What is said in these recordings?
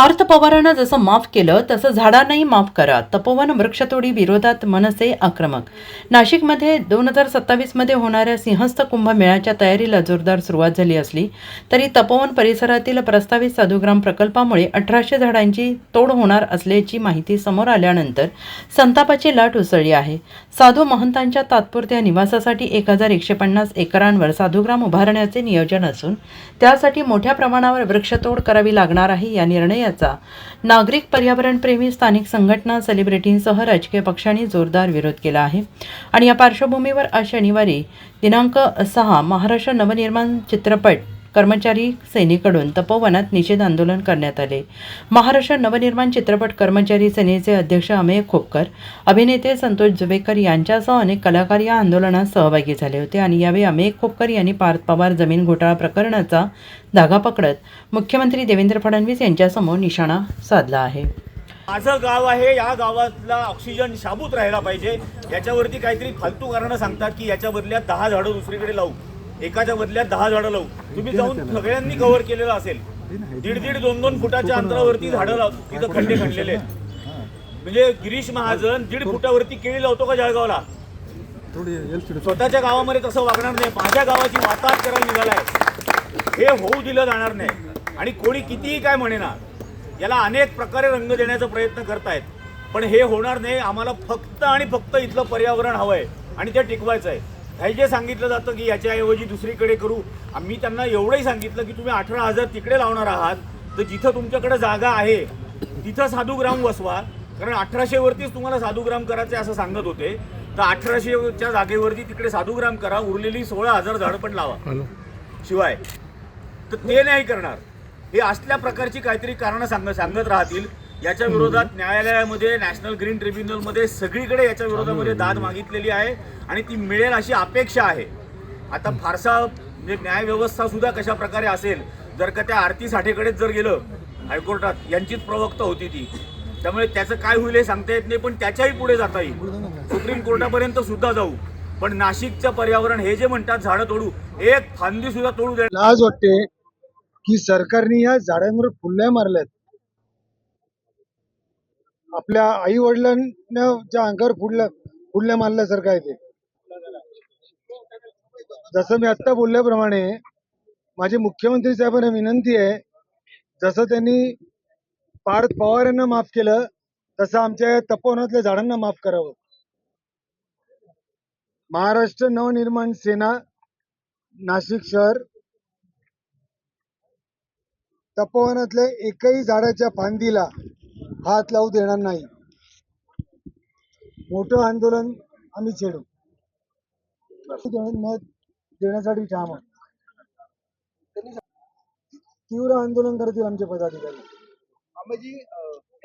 पार्थ पवारांना जसं माफ केलं तसं झाडांनाही माफ करा. तपोवन वृक्षतोडी विरोधात मनसे आक्रमक. नाशिकमध्ये दोन हजार सत्तावीसमध्ये होणाऱ्या सिंहस्थ कुंभमेळ्याच्या तयारीला जोरदार सुरुवात झाली असली तरी तपोवन परिसरातील प्रस्तावित साधुग्राम प्रकल्पामुळे अठराशे झाडांची तोड होणार असल्याची माहिती समोर आल्यानंतर संतापाची लाट उसळली आहे. साधू महंतांच्या तात्पुरत्या निवासासाठी एक हजार एकशे पन्नास एकरांवर साधुग्राम उभारण्याचे नियोजन असून त्यासाठी मोठ्या प्रमाणावर वृक्षतोड करावी लागणार आहे या निर्णय निर्णयाचा नागरिक पर्यावरणप्रेमी स्थानिक संघटना सेलिब्रिटींसह राजकीय पक्षांनी जोरदार विरोध केला आहे. आणि या पार्श्वभूमीवर आज शनिवारी दिनांक सहा महाराष्ट्र नवनिर्माण चित्रपट कर्मचारी सेनेकडून तपोवनात निषेध आंदोलन करण्यात आले. महाराष्ट्र नवनिर्माण चित्रपट कर्मचारी सेनेचे अध्यक्ष अमेय खोपकर अभिनेते संतोष जुबेकर यांच्यासह अनेक कलाकार या आंदोलनात सहभागी झाले होते आणि यावेळी अमेय खोपकर यांनी पार्थ पवार जमीन घोटाळा प्रकरणाचा धागा पकडत मुख्यमंत्री देवेंद्र फडणवीस यांच्यासमोर निशाणा साधला आहे. माझं गाव आहे या गावातला ऑक्सिजन शाबूत राहायला पाहिजे. याच्यावरती काहीतरी फालतू कारणं सांगतात की याच्या बदल्यात दहा झाडं दुसरीकडे लावू. एकाच्या बदल्यात दहा झाडं लावू. तुम्ही जाऊन सगळ्यांनी कव्हर केलेलं असेल. दीड दीड दोन दोन फुटाच्या अंतरावरती झाडं लाव. तिथं खड्डे खणलेले आहेत. म्हणजे गिरीश महाजन दीड फुटावरती केळी लावतो का जळगावला? स्वतःच्या गावामध्ये तसं वागणार नाही. माझ्या गावाची वाताहत करायला निघालाय हे होऊ दिलं जाणार नाही. आणि कोणी कितीही काय म्हणेना याला अनेक प्रकारे रंग देण्याचा प्रयत्न करतायत. पण हे होणार नाही. आम्हाला फक्त आणि फक्त इथलं पर्यावरण हवं आहे आणि ते टिकवायचं आहे हे जे सांगितलं जातं की याच्याऐवजी दुसरीकडे करू आम्ही त्यांना एवढंही सांगितलं की तुम्ही अठरा हजार तिकडे लावणार आहात तर जिथं तुमच्याकडे जागा आहे तिथं साधूग्राम वसवा कारण अठराशेवरतीच तुम्हाला साधूग्राम करायचे असं सांगत होते. तर अठराशेच्या जागेवरती तिकडे साधूग्राम करा उरलेली सोळा हजार झाडं पण लावा. शिवाय. तर ते नाही करणार. हे असल्या प्रकारची काहीतरी कारणं सांग सांगत राहतील. याच्या विरोधात न्यायालयामध्ये नॅशनल ग्रीन ट्रिब्युनलमध्ये सगळीकडे याच्या विरोधामध्ये दाद मागितलेली आहे. आणि ती मिळेल अशी अपेक्षा आहे. आता फारसा म्हणजे न्यायव्यवस्था सुद्धा कशा प्रकारे असेल जर का त्या आरती साठेकडेच जर गेलं हायकोर्टात यांचीच प्रवक्ता होती ती. त्यामुळे त्याचं काय होईल हे सांगता येत नाही पण त्याच्याही पुढे जाता येईल. सुप्रीम कोर्टापर्यंत सुद्धा जाऊ. पण नाशिकचं पर्यावरण हे जे म्हणतात झाडं तोडू एक फांदी सुद्धा तोडू दे लाज वाटते की सरकारने या झाडांवर फुल्या मारल्यात. आपल्या आई वडिलांच्या अंगावर फुडल्या फुडल्या मारल्यासारखं आहे ते. जसं मी आत्ता बोलल्याप्रमाणे माझी मुख्यमंत्री साहेबांना विनंती आहे जसं त्यांनी पार्थ पवार यांना माफ केलं तसं आमच्या या तपोवनातल्या झाडांना माफ करावं. महाराष्ट्र नवनिर्माण सेना नाशिक शहर तपोवनातल्या एकही झाडाच्या फांदीला हात लावू देणार नाही. मोठं आंदोलन आम्ही छेडू. न देण्यासाठी ठाम आहोत. तीव्र आंदोलन करतील आमचे पदाधिकारी.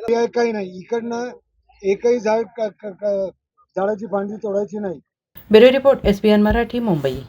हे काही नाही. इकडनं एकही झाड झाडाची फांदी तोडायची नाही. Bureau report S Marathi Mumbai.